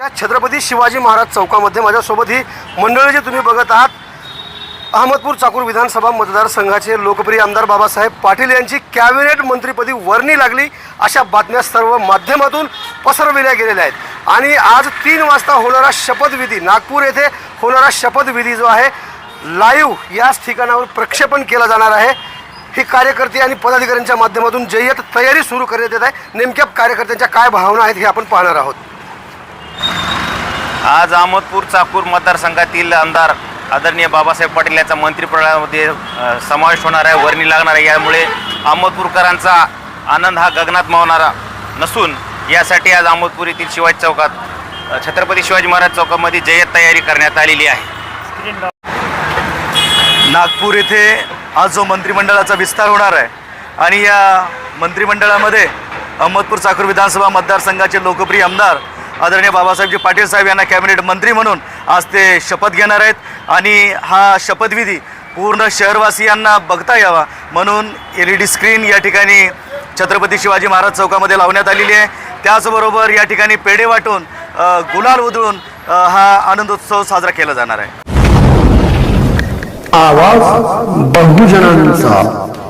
या छत्रपती शिवाजी महाराज चौकामध्ये माझ्यासोबत ही मंडळी जे तुम्ही बघत आहात अहमदपूर चाकूर विधानसभा मतदारसंघाचे लोकप्रिय आमदार बाबासाहेब पाटील यांची कॅबिनेट मंत्रीपदी वर्णी लागली अशा बातम्या सर्व माध्यमातून पसरविल्या गेलेल्या आहेत. आणि आज तीन वाजता होणारा शपथविधी नागपूर येथे होणारा शपथविधी जो आहे लाईव्ह याच ठिकाणावर प्रक्षेपण केला जाणार आहे. ही कार्यकर्ते आणि पदाधिकाऱ्यांच्या माध्यमातून जय्यत तयारी सुरू करण्यात येत आहे. नेमक्या कार्यकर्त्यांच्या काय भावना आहेत हे आपण पाहणार आहोत. आज अहमदपूर चाकूर मतदारसंघातील आमदार आदरणीय बाबासाहेब पाटील याचा मंत्रिमंडळामध्ये समावेश होणार आहे वर्णी लागणार आहे. यामुळे अहमदपूरकरांचा आनंद हा गगनात मावणारा नसून यासाठी आज अहमदपूर येथील शिवाजी चौकात छत्रपती शिवाजी महाराज चौकामध्ये जय्यत तयारी करण्यात आलेली आहे. नागपूर येथे आज जो मंत्रिमंडळाचा विस्तार होणार आहे आणि या मंत्रिमंडळामध्ये अहमदपूर चाकूर विधानसभा मतदारसंघाचे लोकप्रिय आमदार आदरणीय बाबासाहेबजी पाटील साहेब यांना कॅबिनेट मंत्री म्हणून आज ते शपथ घेणार आहेत. आणि हा शपथविधी पूर्ण शहरवासियांना बघता यावा म्हणून एल ई डी स्क्रीन या ठिकाणी छत्रपती शिवाजी महाराज चौकामध्ये लावण्यात आलेली आहे. त्याचबरोबर या ठिकाणी पेढे वाटून गुलाल उधळून हा आनंदोत्सव साजरा केला जाणार आहे. आवाज बहुजनांचा.